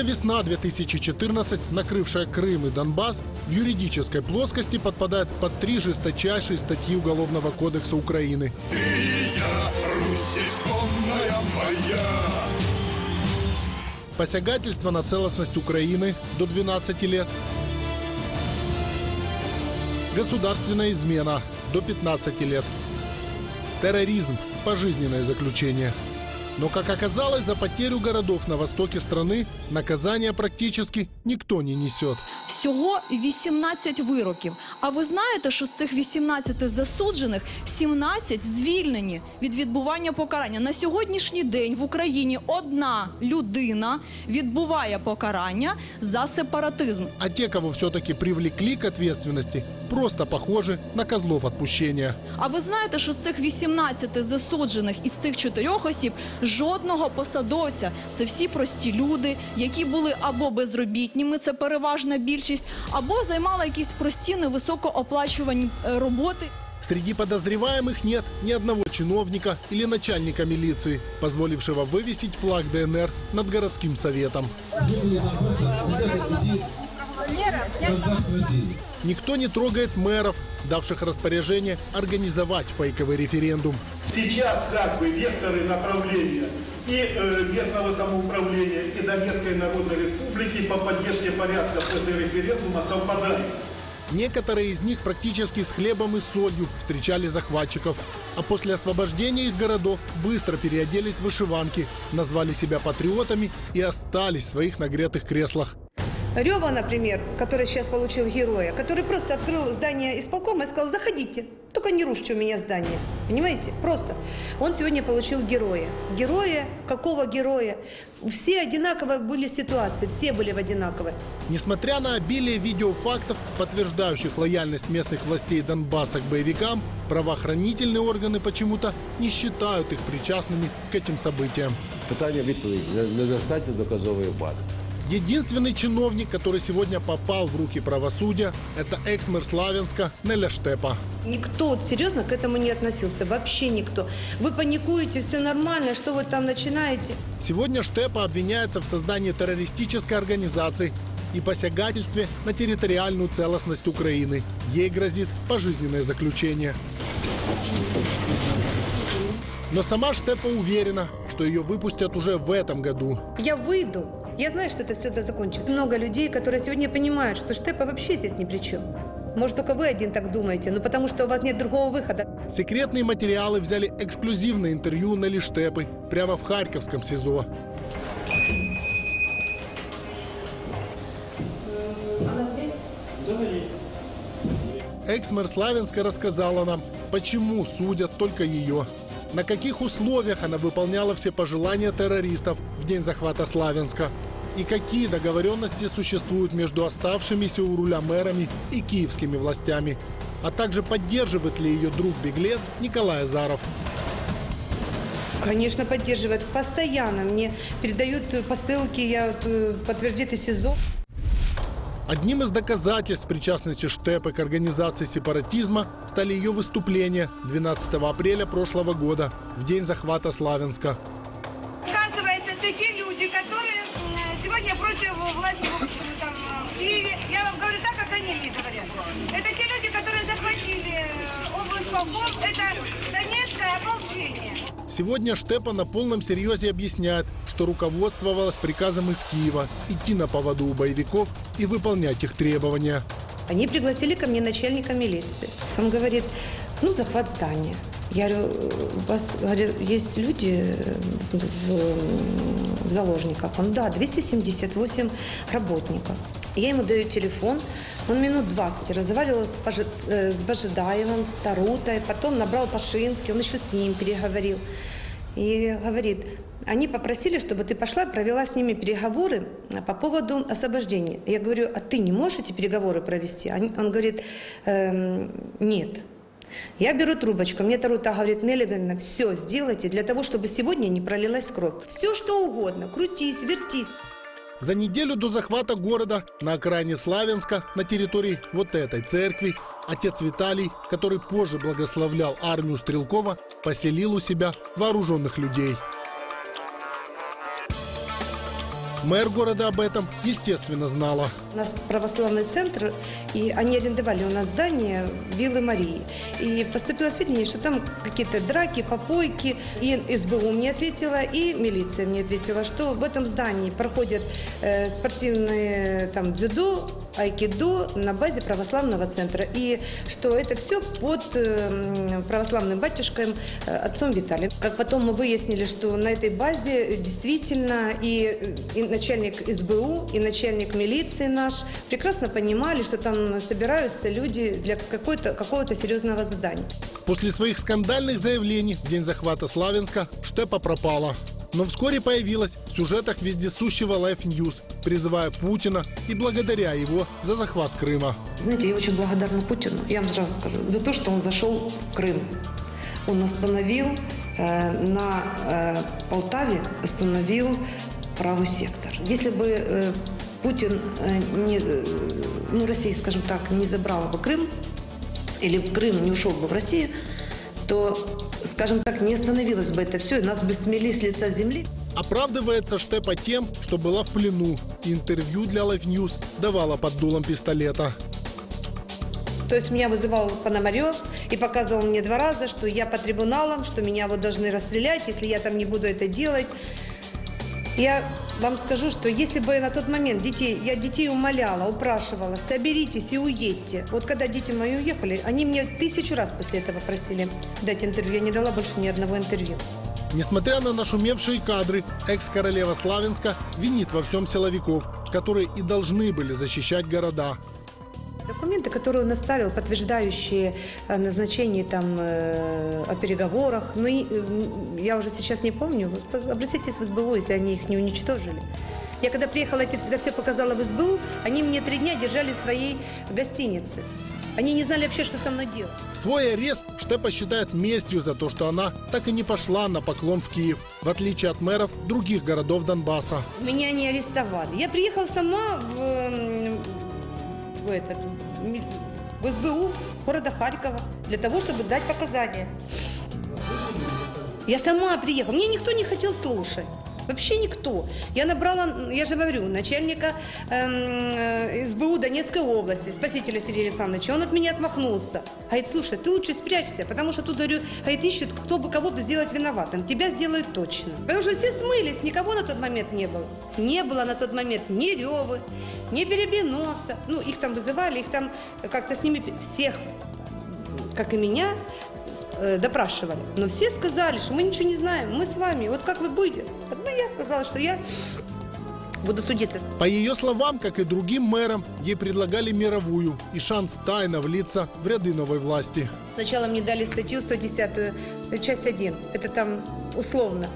Русская весна 2014, накрывшая Крым и Донбасс, в юридической плоскости подпадает под три жесточайшие статьи Уголовного кодекса Украины. Посягательство на целостность Украины до 12 лет. Государственная измена до 15 лет. Терроризм – пожизненное заключение. Но, как оказалось, за потерю городов на востоке страны наказания практически никто не несет. Всього 18 вироків. А ви знаєте, що з цих 18 засуджених 17 звільнені від відбування покарання. На сьогоднішній день в Україні одна людина відбуває покарання за сепаратизм. А те, кого все-таки привлекли к ответственности, просто похожи на козлов отпущения. А ви знаєте, що з цих 18 засуджених із цих чотирьох осіб жодного посадовця це всі прості люди, які були або безробітніми, це переважна більшість, або займали якісь прості невисокооплачувані е, роботи. Среди подозреваемых нет ни одного чиновника или начальника милиции, позволившего вывесить флаг ДНР над городским советом. Никто не трогает мэров, давших распоряжение организовать фейковый референдум. Сейчас как бы векторы направления и э, местного самоуправления, и Донецкой Народной Республики по поддержке порядка после референдума совпадают. Некоторые из них практически с хлебом и солью встречали захватчиков, а после освобождения их городов быстро переоделись в вышиванки, назвали себя патриотами и остались в своих нагретых креслах. Рева, например, который сейчас получил героя, который просто открыл здание исполкома и сказал, заходите, только не рушьте у меня здание. Понимаете? Просто. Он сегодня получил героя. Героя? Какого героя? Все одинаковые были ситуации, все были в одинаковые. Несмотря на обилие видеофактов, подтверждающих лояльность местных властей Донбасса к боевикам, правоохранительные органы почему-то не считают их причастными к этим событиям. Питання відповіді Не- недостатньо доказової бази. Единственный чиновник, который сегодня попал в руки правосудия, это экс-мэр Славянска Неля Штепа. Никто вот серьезно к этому не относился, вообще никто. Вы паникуете, все нормально, что вы там начинаете? Сегодня Штепа обвиняется в создании террористической организации и посягательстве на территориальную целостность Украины. Ей грозит пожизненное заключение. Но сама Штепа уверена, что ее выпустят уже в этом году. Я выйду. Я знаю, что это все закончится. Много людей, которые сегодня понимают, что Штепа вообще здесь ни при чем. Может, только вы один так думаете, но потому что у вас нет другого выхода. Секретные материалы взяли эксклюзивное интервью Нелли Штепы прямо в Харьковском СИЗО. Экс-мэр Славянска рассказала нам, почему судят только ее. На каких условиях она выполняла все пожелания террористов в день захвата Славянска. И какие договоренности существуют между оставшимися у руля мэрами и киевскими властями. А также поддерживает ли ее друг-беглец Николай Азаров. Конечно, поддерживает. Постоянно мне передают э, посылки, я э, подтвердит и СИЗО. Одним из доказательств причастности Штепы к организации сепаратизма стали ее выступления 12 апреля прошлого года, в день захвата Славянска. Оказывается, это люди, которые сегодня против власти там, в Киеве. Я вам говорю так, как они мне говорят. Это те люди, которые захватили э, область Полков. Это ополчение. Сегодня Штепа на полном серьезе объясняет, что руководствовалась приказом из Киева идти на поводу у боевиков и выполнять их требования. Они пригласили ко мне начальника милиции. Он говорит, ну, захват здания. Я говорю, у вас говорю, есть люди э, в, в заложниках? Он, да, 278 работников. Я ему даю телефон, он минут 20 разговаривал с, Пожи- э, с Божидаевым, с Тарутой, потом набрал Пашинский, он еще с ним переговорил. И говорит, они попросили, чтобы ты пошла провела с ними переговоры по поводу освобождения. Я говорю, а ты не можешь эти переговоры провести? Он говорит, «Эм, нет. Я беру трубочку, мне Тарута говорит, Нелли Галина, все сделайте для того, чтобы сегодня не пролилась кровь. Все что угодно, крутись, вертись. За неделю до захвата города на окраине Славянска, на территории вот этой церкви, отец Виталий, который позже благословлял армию Стрелкова, поселил у себя вооруженных людей. Мэр города об этом, естественно, знала. У нас православный центр, и они арендовали у нас здание Виллы Марии. И поступило сведения, что там какие-то драки, попойки. И СБУ мне ответила, и милиция мне ответила, что в этом здании проходят э, спортивные там дзюдо, айкидо на базе православного центра. И что это все под э, православным батюшкой э, отцом Виталием. Как потом мы выяснили, что на этой базе действительно и, и начальник СБУ, и начальник милиции наш прекрасно понимали, что там собираются люди для какой-то, какого-то серьезного задания. После своих скандальных заявлений в день захвата Славянска Штепа пропала. Но вскоре появилась в сюжетах вездесущего Life News, призывая Путина и благодаря его за захват Крыма. Знаете, я очень благодарна Путину, я вам сразу скажу, за то, что он зашел в Крым. Он остановил э, на э, Полтаве, остановил правый сектор. Если бы э, Путин, э, не, э, ну, Россия, скажем так, не забрала бы Крым, или Крым не ушел бы в Россию, то, скажем так, не остановилось бы это все, и нас бы смели с лица земли. Оправдывается Штепа тем, что была в плену интервью для Life News давала под дулом пистолета. То есть меня вызывал Пономарев и показывал мне два раза, что я по трибуналам, что меня вот должны расстрелять, если я там не буду это делать. Я вам скажу, что если бы на тот момент детей, я детей умоляла, упрашивала, соберитесь и уедьте. Вот когда дети мои уехали, они мне тысячу раз после этого просили дать интервью. Я не дала больше ни одного интервью. Несмотря на нашумевшие кадры, экс-королева Славянска винит во всем силовиков, которые и должны были защищать города. Документы, которые он оставил, подтверждающие э, назначение там э, о переговорах, ну, и, э, я уже сейчас не помню, обратитесь в СБУ, если они их не уничтожили. Я когда приехала, это всегда все показала в СБУ, они мне три дня держали в своей гостинице. Они не знали вообще, что со мной делать. Свой арест Штепа считает местью за то, что она так и не пошла на поклон в Киев, в отличие от мэров других городов Донбасса. Меня не арестовали. Я приехала сама в, м, в, этот, в СБУ города Харькова для того, чтобы дать показания. Я сама приехала. Мне никто не хотел слушать. Вообще никто. Я набрала, я же говорю, начальника эм, э, СБУ Донецкой области, спасителя Сергея Александровича. Он от меня отмахнулся. Говорит, слушай, ты лучше спрячься, потому что тут, говорю, говорит, ищут, кто бы кого бы сделать виноватым. Тебя сделают точно. Потому что все смылись, никого на тот момент не было. Не было на тот момент ни Ревы, ни Перебеноса. Ну, их там вызывали, их там как-то с ними всех, как и меня, э, допрашивали. Но все сказали, что мы ничего не знаем, мы с вами, вот как вы будете. Ну, я сказала, что я буду судиться. По ее словам, как и другим мэрам, ей предлагали мировую и шанс тайно влиться в ряды новой власти. Сначала мне дали статью 110, э, часть 1. Это там условно.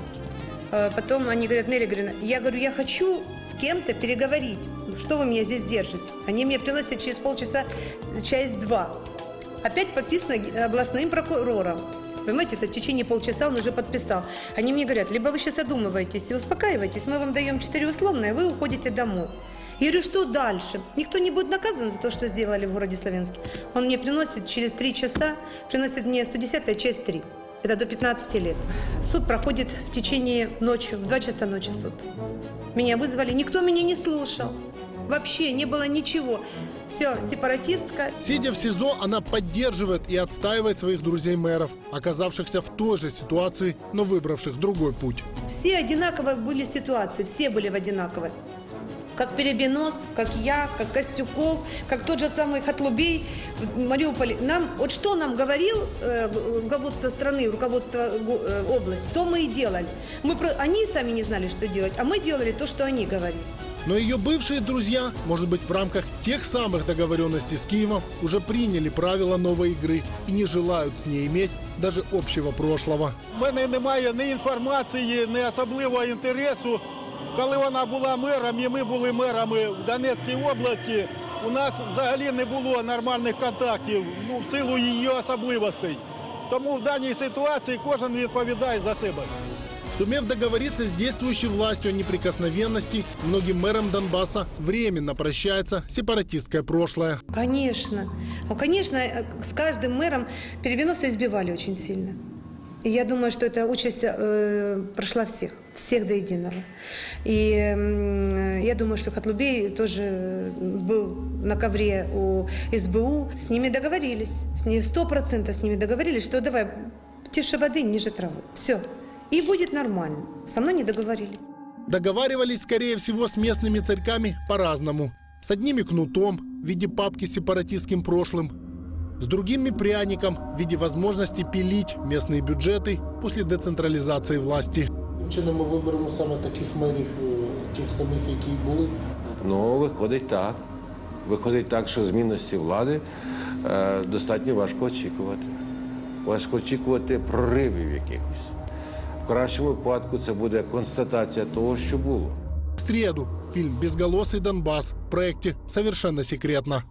А Потом они говорят, Нелли Грина, я говорю, я хочу с кем-то переговорить. Что вы меня здесь держите? Они мне приносят через полчаса часть 2. Опять подписано г- областным прокурором. Понимаете, это в течение полчаса он уже подписал. Они мне говорят, либо вы сейчас одумываетесь и успокаиваетесь, мы вам даем 4 условные, вы уходите домой. Я говорю, что дальше? Никто не будет наказан за то, что сделали в городе Славянске. Он мне приносит через 3 часа, приносит мне 110 часть 3. Это до 15 лет. Суд проходит в течение ночи, в 2 часа ночи суд. Меня вызвали, никто меня не слушал. Вообще не было ничего. Все, сепаратистка. Сидя в СИЗО, она поддерживает и отстаивает своих друзей-мэров, оказавшихся в той же ситуации, но выбравших другой путь. Все одинаковые были ситуации, все были в одинаковой. Как Перебенос, как я, как Костюков, как тот же самый Хатлубей в Мариуполе. Нам, вот что нам говорил э, руководство страны, руководство э, области, то мы и делали. Мы они сами не знали, что делать, а мы делали то, что они говорили. Но ее бывшие друзья, может быть, в рамках тех самых договоренностей с Киевом, уже приняли правила новой игры и не желают с ней иметь даже общего прошлого. У мене немає ні інформації, ні особливого інтересу. Коли вона була мером і ми були мерами в Донецькій області, у нас взагалі не було нормальних контактів ну, в силу її особливостей. Тому в даній ситуації кожен відповідає за себе. Сумев договориться с действующей властью о неприкосновенности, многим мэрам Донбасса временно прощается сепаратистское прошлое. Конечно. Ну, конечно, э, с каждым мэром Перебеноса избивали очень сильно. И я думаю, что эта участь э, прошла всех, всех до единого. И м, я думаю, что Хатлубей тоже был на ковре у СБУ. С ними договорились, с ними сто процентов с ними договорились, что давай тише воды, ниже травы. Все. И будет нормально. Со мной не договорились. Договаривались, скорее всего, с местными царьками по-разному. С одними кнутом в виде папки с сепаратистским прошлым, с другими пряником в виде возможности пилить местные бюджеты после децентрализации власти. Чином ми виберемо саме таких мерів, е, тих самих, які й були. Ну, виходить так. Виходить так, що змінності влади е, достатньо важко очікувати. Важко очікувати проривів якихось. В кращому випадку це буде констатація того, що було. В среду фильм «Безголосый Донбасс» в проекте «Совершенно секретно».